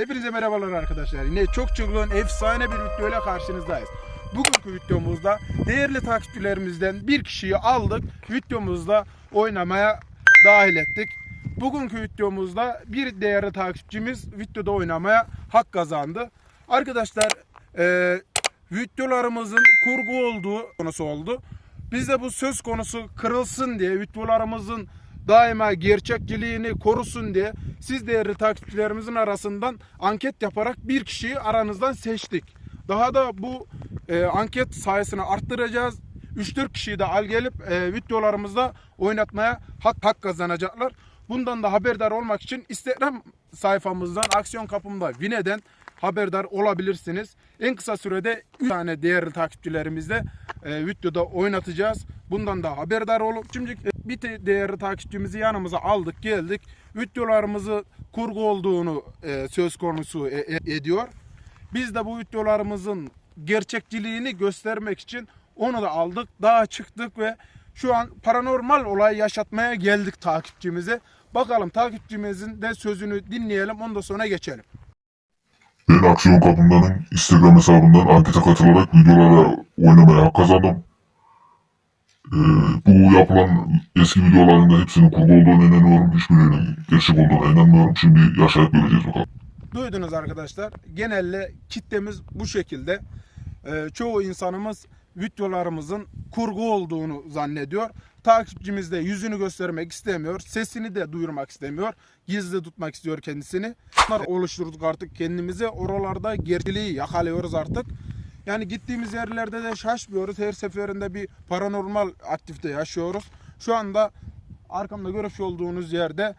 Hepinize merhabalar arkadaşlar. Yine çok çılgın, efsane bir videoyla karşınızdayız. Bugünkü videomuzda değerli takipçilerimizden bir kişiyi aldık. Videomuzda oynamaya dahil ettik. Bugünkü videomuzda bir değerli takipçimiz videoda oynamaya hak kazandı. Arkadaşlar e, videolarımızın kurgu olduğu konusu oldu. Biz de bu söz konusu kırılsın diye videolarımızın daima gerçekçiliğini korusun diye siz değerli takipçilerimizin arasından anket yaparak bir kişiyi aranızdan seçtik. Daha da bu e, anket sayısını arttıracağız. 3-4 kişiyi de al gelip e, videolarımızda oynatmaya hak, hak kazanacaklar. Bundan da haberdar olmak için Instagram sayfamızdan Aksiyon Kapım'da Vine'den haberdar olabilirsiniz. En kısa sürede 3 tane değerli takipçilerimizle e, videoda oynatacağız. Bundan da haberdar olun. Şimdi bir değerli takipçimizi yanımıza aldık geldik. Videolarımızı kurgu olduğunu e, söz konusu e- e- ediyor. Biz de bu videolarımızın gerçekçiliğini göstermek için onu da aldık. Dağa çıktık ve şu an paranormal olay yaşatmaya geldik takipçimize. Bakalım takipçimizin de sözünü dinleyelim ondan sonra geçelim. Ben Aksiyon Kapımda'nın Instagram hesabından ankete katılarak videolara oynamaya hak kazandım. Ee, yapılan eski videoların da hepsinin kurgu olduğuna inanıyorum. Hiçbirinin gerçek olduğuna inanmıyorum. Şimdi yaşayıp göreceğiz bakalım. Duydunuz arkadaşlar. Genelde kitlemiz bu şekilde. Ee, çoğu insanımız videolarımızın kurgu olduğunu zannediyor. Takipçimiz de yüzünü göstermek istemiyor. Sesini de duyurmak istemiyor. Gizli tutmak istiyor kendisini. Bunlar oluşturduk artık kendimize. Oralarda gerçeği yakalıyoruz artık. Yani gittiğimiz yerlerde de şaşmıyoruz. Her seferinde bir paranormal aktivite yaşıyoruz. Şu anda arkamda görmüş olduğunuz yerde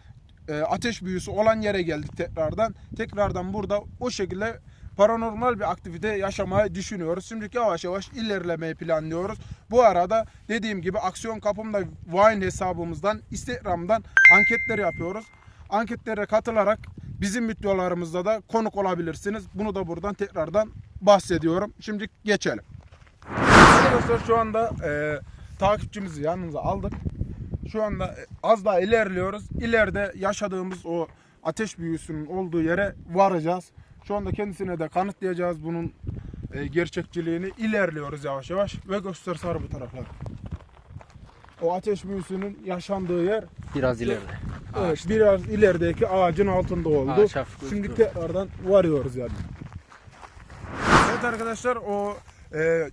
e, ateş büyüsü olan yere geldik tekrardan. Tekrardan burada o şekilde paranormal bir aktivite yaşamayı düşünüyoruz. Şimdi yavaş yavaş ilerlemeyi planlıyoruz. Bu arada dediğim gibi Aksiyon Kapımda Vine hesabımızdan, Instagram'dan anketler yapıyoruz. Anketlere katılarak bizim videolarımızda da konuk olabilirsiniz. Bunu da buradan tekrardan bahsediyorum. Şimdi geçelim. Arkadaşlar şu anda e, takipçimizi yanımıza aldık. Şu anda e, az daha ilerliyoruz. İleride yaşadığımız o ateş büyüsünün olduğu yere varacağız. Şu anda kendisine de kanıtlayacağız bunun e, gerçekçiliğini. İlerliyoruz yavaş yavaş ve göster sarı bu taraflar. O ateş büyüsünün yaşandığı yer Biraz ileride. evet, biraz ilerideki ağacın altında oldu. Ağaç hafif Şimdi gözüküyor. tekrardan varıyoruz yani. Evet arkadaşlar o e,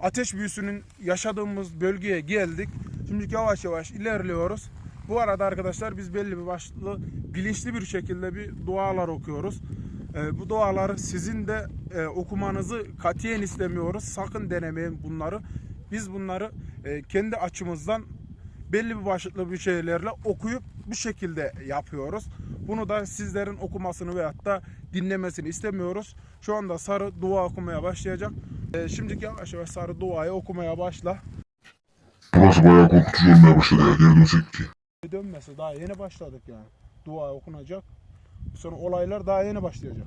ateş büyüsünün yaşadığımız bölgeye geldik. Şimdi yavaş yavaş ilerliyoruz. Bu arada arkadaşlar biz belli bir başlı bilinçli bir şekilde bir dualar okuyoruz. E, bu duaları sizin de e, okumanızı katiyen istemiyoruz. Sakın denemeyin bunları. Biz bunları e, kendi açımızdan belli bir başlıklı bir şeylerle okuyup bu şekilde yapıyoruz. Bunu da sizlerin okumasını veyahut da dinlemesini istemiyoruz. Şu anda sarı dua okumaya başlayacak. Ee, şimdi yavaş yavaş sarı duayı okumaya başla. Burası bayağı korkutucu olmaya başladı ya. Geri dönsek ki. Dönmesi daha yeni başladık yani. Dua okunacak. Sonra olaylar daha yeni başlayacak.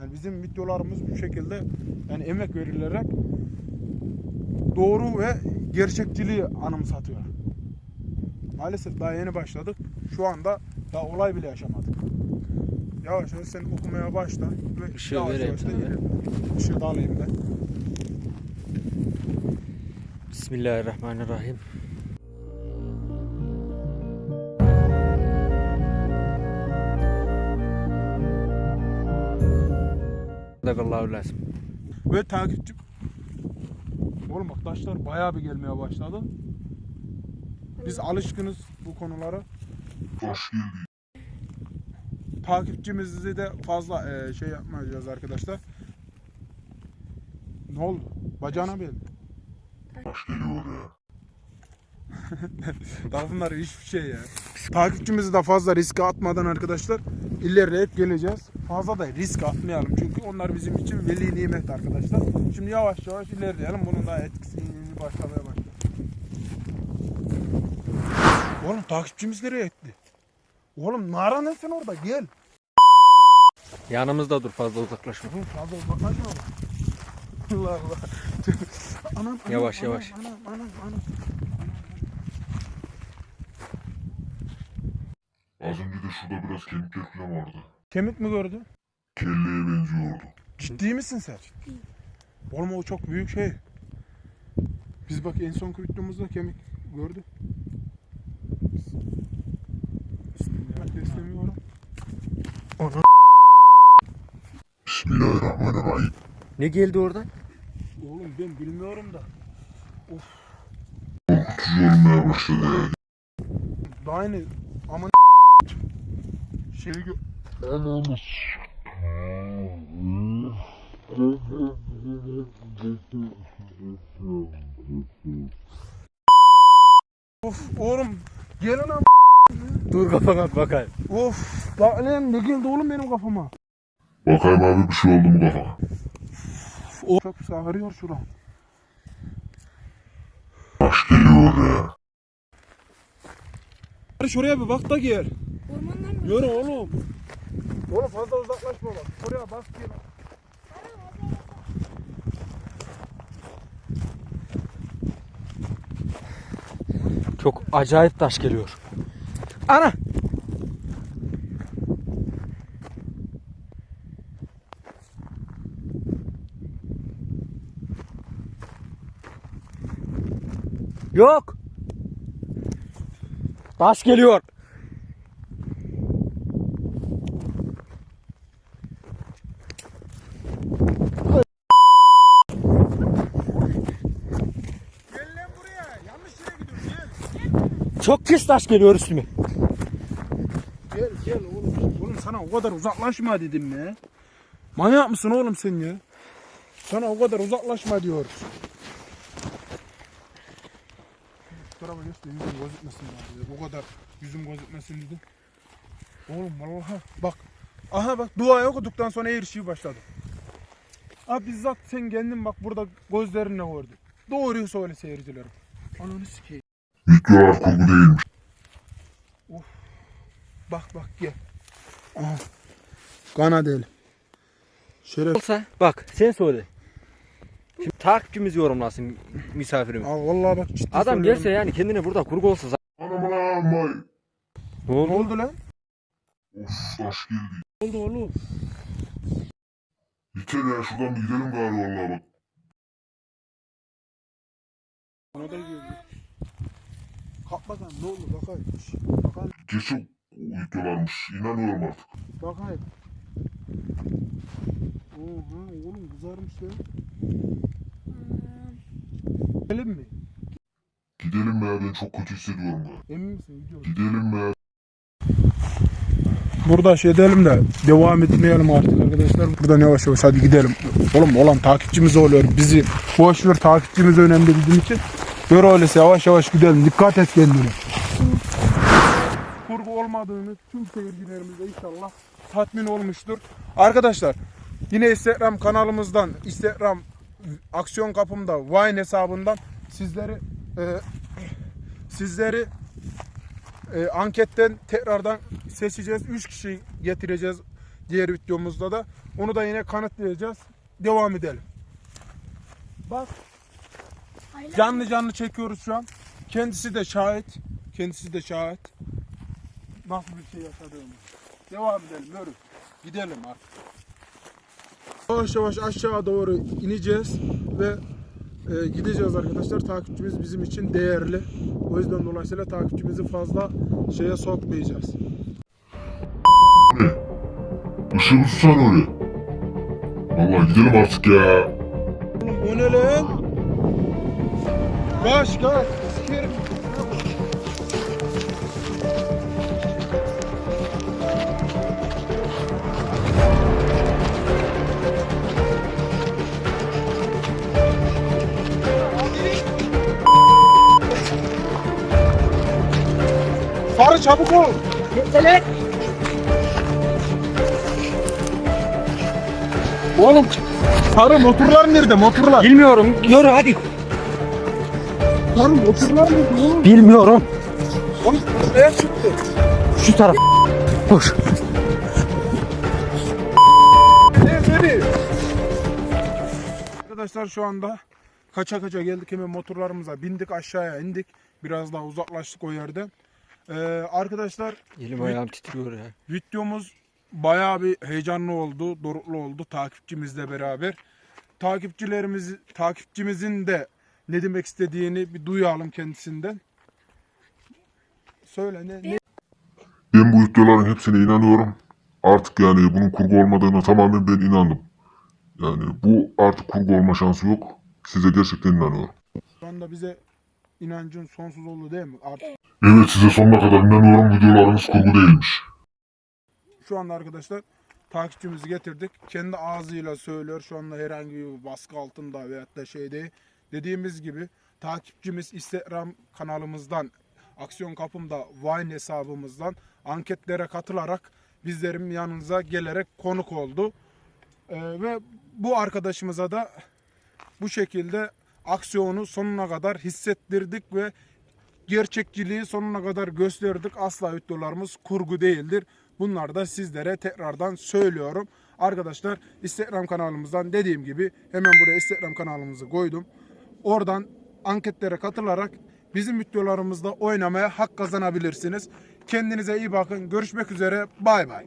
Yani bizim videolarımız bu şekilde yani emek verilerek doğru ve gerçekçiliği anımsatıyor. Maalesef daha yeni başladık. Şu anda daha olay bile yaşamadık. Yavaş yavaş sen okumaya başla. Ve Işığı yavaş vereyim yavaş sana. Işığı da alayım ben. Bismillahirrahmanirrahim. Sadakallahu lazım. Ve takipçi... Oğlum bak taşlar bayağı bir gelmeye başladı. Biz alışkınız bu konulara. Taş geldi. Takipçimizi de fazla e, şey yapmayacağız arkadaşlar. Ne oldu? Bacağına mı geldi? Taş geliyor ya. Bunlar hiçbir şey ya. Takipçimizi de fazla riske atmadan arkadaşlar ilerleyip geleceğiz. Fazla da risk atmayalım çünkü onlar bizim için veli nimet arkadaşlar. Şimdi yavaş yavaş ilerleyelim. Bunun da etkisi başlamaya başladı. Oğlum takipçimiz nereye gitti? Oğlum nara nesin orada gel. Yanımızda dur fazla uzaklaşma. Dur fazla uzaklaşma. Allah Allah. anam, anam, Yavaş, anam, yavaş. Anam anam anam. Az önce de şurada biraz kemikler falan vardı. Kemik mi gördün? kelleye benziyordu. Ciddi misin sen? Oğlum o çok büyük şey. Biz bak en son videomuzda kemik gördük. Bismillahirrahmanirrahim. Ne geldi oradan? Oğlum ben bilmiyorum da. Korkutucu olmaya başladı ya. Daha aynı aman şey gö Of oğlum gelin am Dur kafana bakayım. Of lan ne geldi oğlum benim kafama Bakayım abi bir şey oldu mu kafana? O çok sağırıyor şuram Taş geliyor ya. Hadi şuraya bir bak da gel Ormandan mı? Yürü oğlum Oğlum fazla uzaklaşma bak Şuraya bak gel Çok acayip taş geliyor. Ana! Yok. Taş geliyor. Gel lan buraya yanlış yere gidiyorsun gel Çok pis taş geliyor üstüme. Gel gel oğlum. Oğlum sana o kadar uzaklaşma dedim ya. Manyak mısın oğlum sen ya? Sana o kadar uzaklaşma diyoruz. Şu tarafa geç de yüzüm gözükmesin ya. O kadar yüzüm gözükmesin dedim. Oğlum vallahi bak. Aha bak duayı okuduktan sonra şey başladı. Abi bizzat sen kendin bak burada gözlerinle gördün. Doğruyu söyle seyircilerim. Ananı sikeyim. Videolar kurgu değilmiş. Bak bak gel. Aha. Kana değil. Şeref. Olsa bak sen söyle. Şimdi takipçimiz yorumlasın misafirimi. Aa, vallahi bak ciddi Adam söylüyorum. gelse yani kendine burada kurgu olsa zaten. Anam anam vay. Ne Ne oldu? oldu lan? Of taş geldi. Ne oldu oğlum? Yeter ya şuradan bir gidelim gari vallahi bak. Ona da geldi. Kalk bakalım ne oldu bakayım. Bakayım Geçik videolarmış. İnanıyorum artık. bakayım. Oha oğlum kızarmış ya. Gidelim mi? Gidelim ya ben çok kötü hissediyorum ya. Emin misin? Gidiyoruz. Gidelim ya? Burada şey edelim de devam etmeyelim artık arkadaşlar. Buradan yavaş yavaş hadi gidelim. Oğlum olan takipçimiz oluyor. Bizi boş ver takipçimiz önemli bizim için. Yürü öyleyse yavaş yavaş gidelim. Dikkat et kendine. Kurgu olmadığını tüm seyircilerimiz de inşallah tatmin olmuştur. Arkadaşlar yine Instagram kanalımızdan Instagram aksiyon kapımda Vine hesabından sizleri e, sizleri e, anketten tekrardan seçeceğiz. 3 kişi getireceğiz diğer videomuzda da. Onu da yine kanıtlayacağız. Devam edelim. Bak canlı canlı çekiyoruz şu an. Kendisi de şahit. Kendisi de şahit. Nasıl bir şey yaşadığımız. Devam edelim. Yürü. Gidelim artık. Yavaş yavaş aşağı doğru ineceğiz ve e, gideceğiz arkadaşlar. Takipçimiz bizim için değerli. O yüzden dolayısıyla takipçimizi fazla şeye sokmayacağız. Işığı tutsan öyle. Vallahi gidelim artık ya. Oğlum o ne lan? Kaç kaç. Sikerim. Çabuk ol. Oğlum sarı motorlar nerede motorlar? Bilmiyorum. Yürü hadi. Sarı motorlar nerede oğlum? Bilmiyorum. Oğlum nereye çıktı? Şu taraf. Koş. Arkadaşlar şu anda kaça kaça geldik hemen motorlarımıza bindik aşağıya indik. Biraz daha uzaklaştık o yerden. Ee, arkadaşlar Elim ayağım titriyor ya. videomuz bayağı bir heyecanlı oldu, doruklu oldu takipçimizle beraber. Takipçilerimiz, takipçimizin de ne demek istediğini bir duyalım kendisinden. Söyle ne, ne Ben bu videoların hepsine inanıyorum. Artık yani bunun kurgu olmadığına tamamen ben inandım. Yani bu artık kurgu olma şansı yok. Size gerçekten inanıyorum. şu anda bize inancın sonsuz oldu değil mi? Artık Evet size sonuna kadar inanıyorum. Videolarınız kurgu değilmiş. şu anda arkadaşlar takipçimizi getirdik. Kendi ağzıyla söylüyor. Şu anda herhangi bir baskı altında veyahut da şey değil. Dediğimiz gibi takipçimiz Instagram kanalımızdan Aksiyon Kapım'da Vine hesabımızdan anketlere katılarak bizlerin yanınıza gelerek konuk oldu. Ee, ve bu arkadaşımıza da bu şekilde aksiyonu sonuna kadar hissettirdik ve gerçekçiliği sonuna kadar gösterdik. Asla videolarımız kurgu değildir. Bunlar da sizlere tekrardan söylüyorum. Arkadaşlar Instagram kanalımızdan dediğim gibi hemen buraya Instagram kanalımızı koydum. Oradan anketlere katılarak bizim videolarımızda oynamaya hak kazanabilirsiniz. Kendinize iyi bakın. Görüşmek üzere. Bay bay.